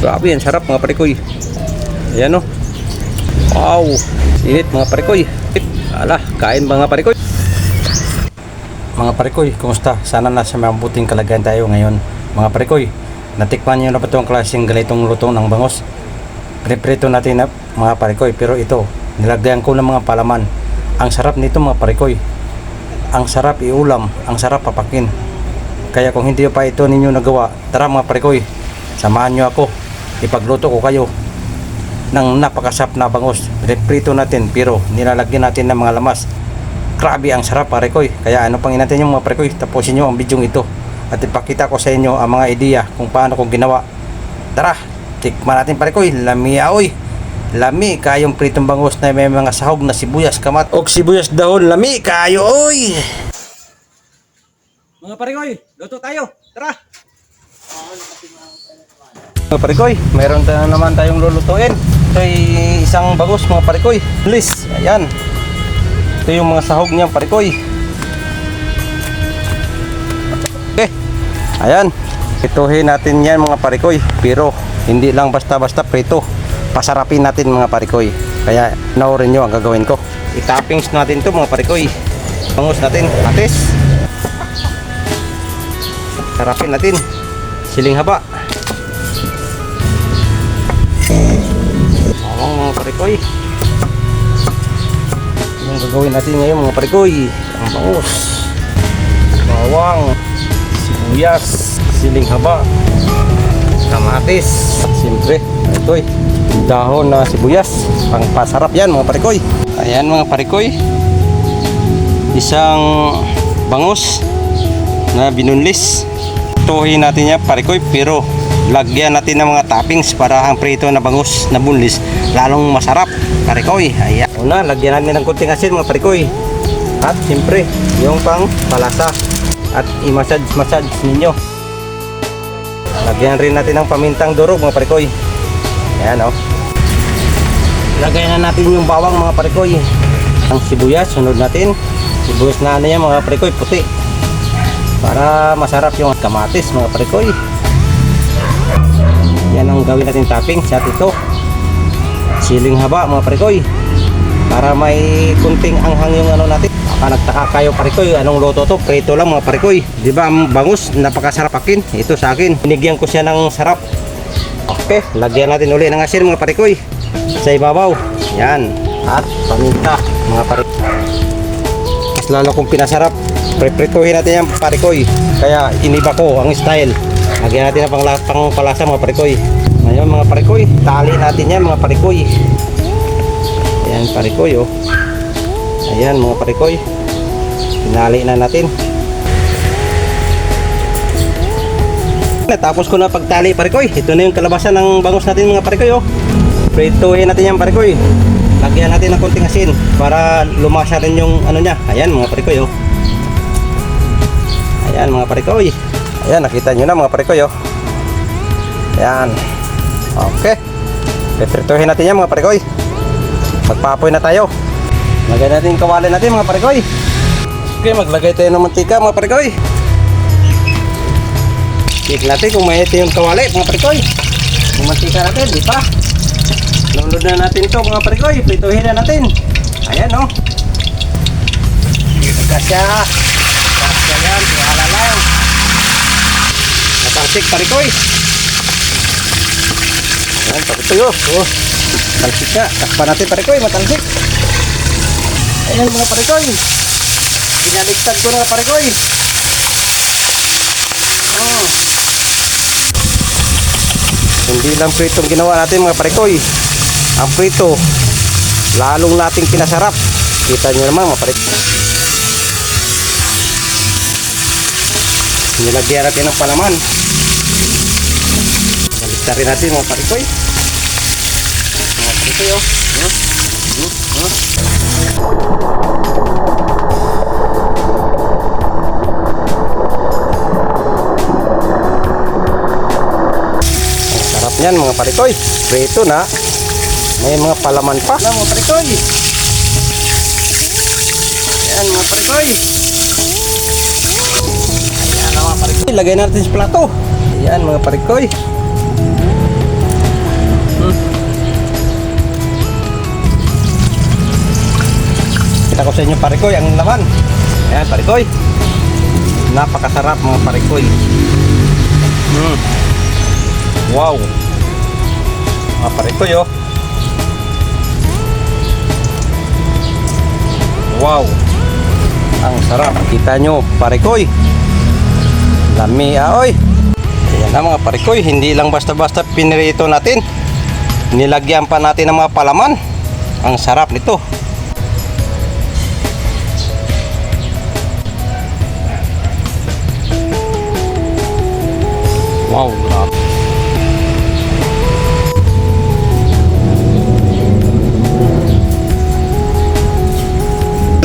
Grabe, ang sarap mga parikoy. Ayan o. Wow. Init mga parikoy. Ala, kain mga parikoy. Mga parikoy, kumusta? Sana nasa mabuting kalagayan tayo ngayon. Mga parikoy, natikman niyo na ba itong klaseng ganitong luto ng bangos? Preprito natin na mga parikoy, pero ito, nilagyan ko ng mga palaman. Ang sarap nito mga parikoy. Ang sarap iulam, ang sarap papakin. Kaya kung hindi pa ito ninyo nagawa, tara mga parikoy, samahan nyo ako. Ipagluto ko kayo ng napakasap na bangus. Reprito natin pero nilalagyan natin ng mga lamas. Grabe ang sarap parikoy. Kaya ano pang inatin yung mga parikoy, tapusin nyo ang video ito. At ipakita ko sa inyo ang mga ideya kung paano ko ginawa. Tara, tikman natin parikoy. Lami aoy. Lami kayong pritong bangus na may mga sahog na sibuyas kamat. Og sibuyas dahon. Lami kayo oy. Mga parikoy, luto tayo. Tara. Mga parikoy, mayroon tayo naman tayong lulutuin. Ito ay isang bangus mga parikoy. Please, ayan. Ito yung mga sahog niya parikoy. Okay. Ayan. Ituhin natin yan mga parikoy. Pero hindi lang basta-basta prito. Pasarapin natin mga parikoy. Kaya naurin nyo ang gagawin ko. I-toppings natin to mga parikoy. Bangus natin. Atis. Sarapin natin. Siling haba. Bawang mga parikoy. Yung gagawin natin ngayon mga parikoy. Ang bangus. Bawang. Sibuyas. Siling haba. Kamatis. Siyempre. Ito eh. Dahon na sibuyas. Pang pasarap yan mga parikoy. Ayan mga parikoy. Isang bangus na binunlis. Tuhin natin yan parikoy pero lagyan natin ng mga toppings para ang prito na bangus na bunlis lalong masarap. Parikoy ayan. Una lagyan natin ng kunting asin mga parikoy. At siyempre yung pang palasa. At i-massage massage ninyo. Lagyan rin natin ng pamintang durog mga parikoy. Ayan o oh. lagyan na natin yung bawang mga parikoy. Ang sibuyas sunod natin. Sibuyas na ano yan mga parikoy puti. Para masarap yung kamatis mga parikoy yan ang gawin natin topping. At ito siling haba mga parikoy. Para may kunting anghang yung ano natin. Baka nagtaka kayo parikoy. Anong loto to? Prito lang mga parikoy. Di ba ang bangus napakasarap akin. Ito sa akin. Binigyan ko siya ng sarap. Okay lagyan natin uli ng asin mga parikoy. Sa ibabaw. Yan. At paminta mga parikoy. Mas lalo kong pinasarap. Preprituhin natin yan parikoy. Kaya iniba ko ang style lagyan natin pang, pang palasa mga parikoy. Ngayon mga parikoy tali natin yan mga parikoy. Ayan parikoy oh. Ayan mga parikoy. Tinali na natin. Tapos ko na pagtali parikoy. Ito na yung kalabasan ng bangus natin mga parikoy oh. Prituhin natin yan parikoy. Lagyan natin ng konting asin para lumasa rin yung ano niya. Ayan mga parikoy oh. Ayan mga parikoy. Ayan, nakita nyo na mga parikoy oh. Ayan. Okay. Piprituhin natin yan mga parikoy. Magpapoy na tayo. Lagay natin yung kawali natin mga parikoy. Okay, maglagay tayo ng mantika mga parikoy. Check natin kung may ito yung kawali mga parikoy. Yung mantika natin, di pa. Lulod na natin ito mga parikoy. Prituhin na natin. Ayan oh. Kasya. Kasya yan. Tiwala Natalsik parikoy. Ayan, pagkito yun. Oh. Talsik ka. Takpan natin parikoy. Matalsik. Ayan mga parikoy. Binaliktad ko na parikoy. Oh. Hindi lang prito ang ginawa natin mga parikoy. Ang prito, lalong nating pinasarap. Kita nyo naman mga parikoy. Nilagyan natin ng palaman. Rin natin mga parikoy. Mga parikoy oh. Ang sarap niyan mga parikoy. Prito na. May mga palaman pa na mga parikoy. Ayan mga parikoy. Ayan mga parikoy. Lagay natin sa plato. Ayan mga parikoy. Pakita ko sa inyo parikoy ang laman. Ayan, parikoy. Napakasarap mga parikoy. Mm. Wow. Mga parikoy oh. Wow. Ang sarap. Kita nyo, parikoy. Lami aoy. Ayan na mga parikoy. Hindi lang basta-basta pinirito natin. Nilagyan pa natin ng mga palaman. Ang sarap nito. Wow, grabe.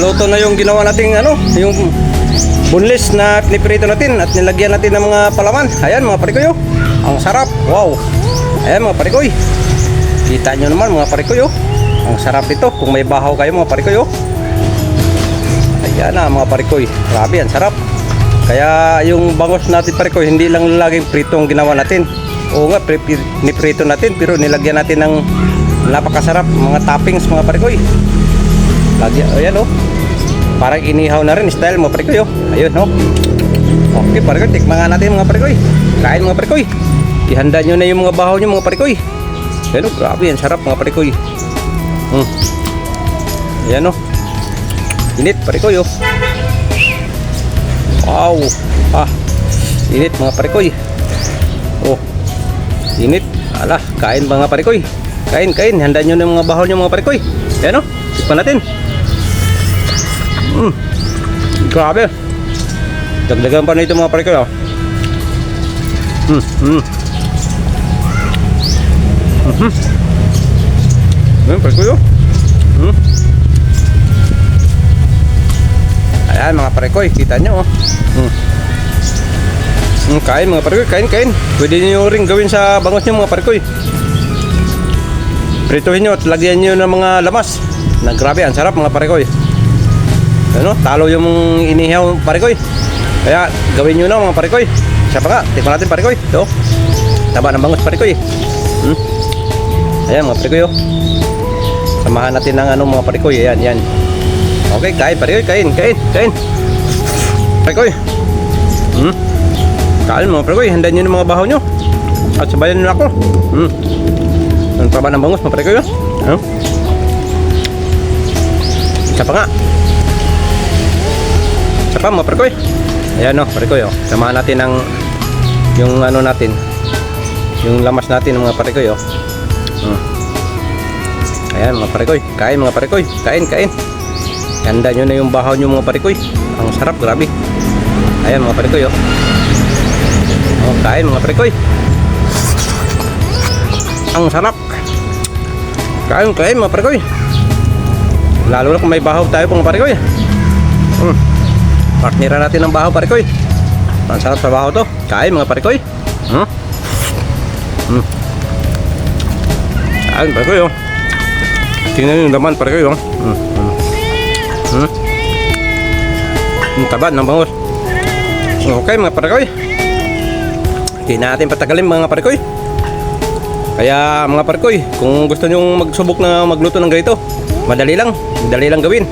Luto na yung ginawa nating ano, yung boneless na piniprito natin at nilagyan natin ng mga palaman. Ayan mga parikoy oh. Ang sarap. Wow. Ayan mga parikoy. Kita nyo naman mga parikoy oh. Ang sarap nito kung may bahaw kayo mga parikoy oh. Ayan na mga parikoy. Grabe, ang sarap. Kaya yung bangos natin parikoy, hindi lang laging prito ang ginawa natin. Oo nga, pri- pri- niprito natin pero nilagyan natin ng napakasarap mga toppings mga parikoy. Lagyan, ayan oh. Parang inihaw na rin style mga parikoy oh. Ayun oh. Okay parikoy, tikman nga natin mga parikoy. Kain mga parikoy. Ihanda nyo na yung mga bahaw nyo mga parikoy. Ayan oh, grabe yan, sarap mga parikoy. Hmm. Ayan oh. Init parikoy oh. Wow. Ah. Init mga parikoy. Oh. Init. Ala, kain mga parikoy. Kain, kain. Handa nyo yung mga bahaw nyo mga parikoy. Ayan oh. Tikman natin. Mm. Grabe. Dagdagan pa na ito mga parikoy oh. Mm. Mm. Mhm. Ayan, parikoy oh. Mm. Ayan mga parikoy, kita nyo oh. Mm. Mm, kain mga parikoy, kain kain. Pwede nyo rin gawin sa bangos nyo mga parikoy. Prituhin nyo at lagyan nyo ng mga lamas. Na grabe, ang sarap mga parikoy. Ano, talo yung inihaw parikoy. Kaya gawin nyo na mga parikoy. Siya pa nga, tikman natin parikoy. Ito. Taba ng bangos parikoy. Hmm. Ayan mga parikoy oh. Samahan natin ng ano mga parikoy. Ayan, yan. Okay, kain parikoy, kain, kain, kain. Parikoy. Hmm. Kain mga parikoy, handa nyo ng mga bahaw nyo. At sabayan na ako. Hmm. Ang taba ng bangus mga parikoy oh. Ano? Isa pa nga. Isa pa mga parikoy. Ayan oh, parikoy oh. Samahan natin ng yung ano natin. Yung lamas natin mga parikoy oh. Hmm. Ayan mga parikoy. Kain mga parikoy. Kain, kain. Handa nyo na yung bahaw nyo mga parikoy. Ang sarap, grabe. Ayan mga parikoy oh. Oh, kain mga parikoy. Ang sarap. Kain, kain mga parikoy. Lalo na kung may bahaw tayo mga parikoy. Hmm. Partneran natin ng bahaw parikoy. Ang sarap sa bahaw to. Kain mga parikoy. Hmm. Hmm. Kain parikoy oh. Tingnan yung laman parikoy oh. Hmm. Hmm. Ang taba ng bangus. Okay mga parikoy. Hindi natin patagalin mga parikoy. Kaya mga parikoy, kung gusto nyo magsubok na magluto ng ganito, madali lang, madali lang gawin.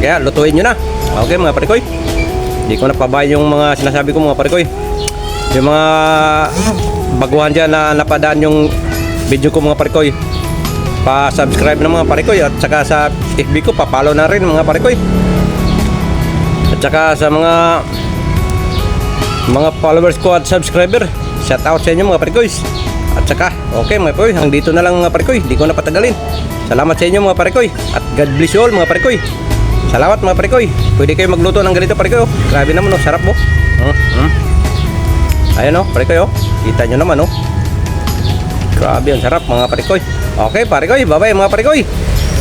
Kaya lutuin nyo na. Okay mga parikoy. Hindi ko napabay yung mga sinasabi ko mga parikoy. Yung mga baguhan dyan na napadaan yung video ko mga parikoy. Pa-subscribe na mga parikoy at saka sa FB ko pa-follow na rin mga parikoy. At saka sa mga mga followers ko at subscriber, shout out sa inyo mga parikoy. At saka, okay mga parikoy, hanggang dito na lang mga parikoy, hindi ko na patagalin. Salamat sa inyo mga parikoy at God bless you all mga parikoy. Salamat mga parikoy. Pwede kayo magluto ng ganito parikoy. Oh. Grabe naman oh, sarap mo. Oh. Mm, mm. Ayan oh, parikoy oh. Kita nyo naman oh. Grabe ang sarap mga parikoy. Okay parikoy, bye bye mga parikoy.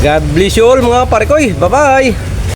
God bless you all mga parikoy. Bye bye.